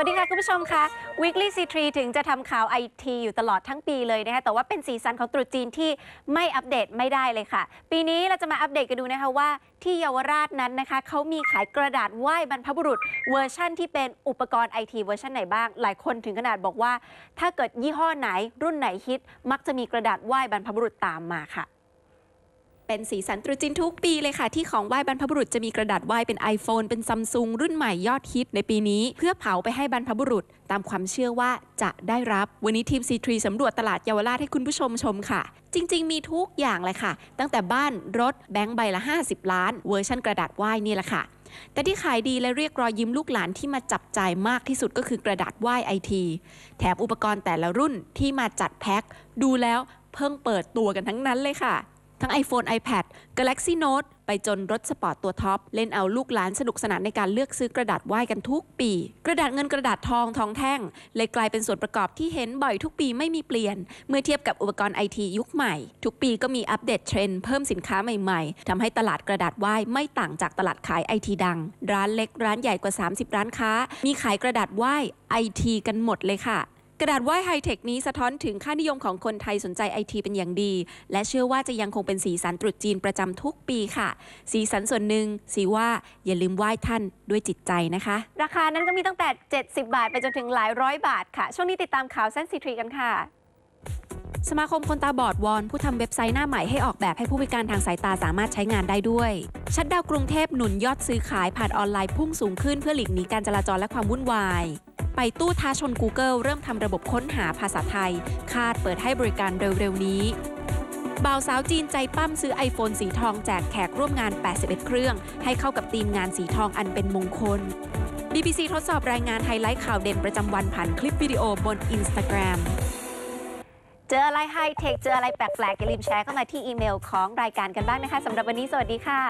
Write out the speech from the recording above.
วัสดีค่ะ คุณผู้ชมคะ Weekly C3 ถึงจะทำข่าวไอทีอยู่ตลอดทั้งปีเลยนะคะ แต่ว่าเป็นสีสันของตรุษจีนที่ไม่อัปเดตไม่ได้เลยค่ะ ปีนี้เราจะมาอัปเดตกันดูนะคะว่าที่เยาวราชนั้นนะคะเขามีขายกระดาษไหว้บรรพบุรุษ เวอร์ชั่นที่เป็นอุปกรณ์ไอทีเวอร์ชันไหนบ้าง หลายคนถึงขนาดบอกว่า ถ้าเกิดยี่ห้อไหนรุ่นไหนฮิต มักจะมีกระดาษไหว้บรรพบุรุษตามมาค่ะ เป็นสีสันตรุษจีนทุกปีเลยค่ะ ที่ของไหว้บรรพบุรุษจะมีกระดาษไหว้เป็น iPhone เป็นซัมซุงรุ่นใหม่ยอดฮิตในปีนี้ เพื่อเผาไปให้บรรพบุรุษ ตามความเชื่อว่าจะได้รับ วันนี้ทีม C3 สำรวจตลาดเยาวราชให้คุณผู้ชมชมค่ะ จริง ๆ มีทุกอย่างเลยค่ะ ตั้งแต่บ้านรถแบงค์ใบละ 50 ล้าน เวอร์ชันกระดาษไหว้นี่แหละค่ะแต่ที่ขายดีและเรียกรอยยิ้มลูกหลานที่มาจับจ่ายมากที่สุดก็คือกระดาษไหว้ไอทีแถมอุปกรณ์แต่ละรุ่นที่มาจัดแพ็คดูแล้วเพิ่งเปิดตัวกันทั้งนั้นเลยค่ะ ทั้ง iPhone iPad Galaxy Note ไปจนรถสปอร์ตตัวท็อป เล่นเอาลูกหลานสนุกสนานในการเลือกซื้อกระดาษไหว้กันทุกปี กระดาษเงินกระดาษทองทองแท่ง เลยกลายเป็นส่วนประกอบที่เห็นบ่อยทุกปีไม่มีเปลี่ยน เมื่อเทียบกับอุปกรณ์ไอทียุคใหม่ ทุกปีก็มีอัปเดตเทรนด์เพิ่มสินค้าใหม่ๆทำให้ตลาดกระดาษไหว้ไม่ต่างจากตลาดขายไอทีดัง ร้านเล็กร้านใหญ่กว่า 30 ร้านค้า มีขายกระดาษไหว้ไอทีกันหมดเลยค่ะ กระดาษไหว้ไฮเทคนี้สะท้อนถึงค่านิยมของคนไทยสนใจไอทีเป็นอย่างดี และเชื่อว่าจะยังคงเป็นสีสันตรุษจีนประจำทุกปีค่ะ สีสันส่วนหนึ่งสีว่าอย่าลืมไหว้ท่านด้วยจิตใจนะคะ ราคานั้นก็มีตั้งแต่ 70 บาท ไปจนถึงหลายร้อยบาทค่ะ ช่วงนี้ติดตามข่าวเส้นสีทรีกันค่ะสมาคมคนตาบอดวอนผู้ทำเว็บไซต์หน้าใหม่ให้ออกแบบให้ผู้พิการทางสายตาสามารถใช้งานได้ด้วย ชัดดาวกรุงเทพหนุนยอดซื้อขายผ่านออนไลน์พุ่งสูงขึ้นเพื่อหลีกหนีการจราจรและความวุ่นวาย ไปตู้ท้าชน Google เริ่มทำระบบค้นหาภาษาไทย คาดเปิดให้บริการเร็ว ๆ นี้บ่าวสาวจีนใจปั้มซื้อ iPhone สีทองแจกแขกร่วมงาน 81 เครื่อง ให้เข้ากับธีมงานสีทองอันเป็นมงคล BBC ทดสอบรายงานไฮไลท์ข่าวเด่นประจำวันผ่านคลิปวิดีโอบน Instagram เจออะไรไฮเทค เจออะไรแปลกๆอย่าลืมแชร์เข้ามาที่อีเมลของรายการกันบ้างนะคะสำหรับวันนี้สวัสดีค่ะ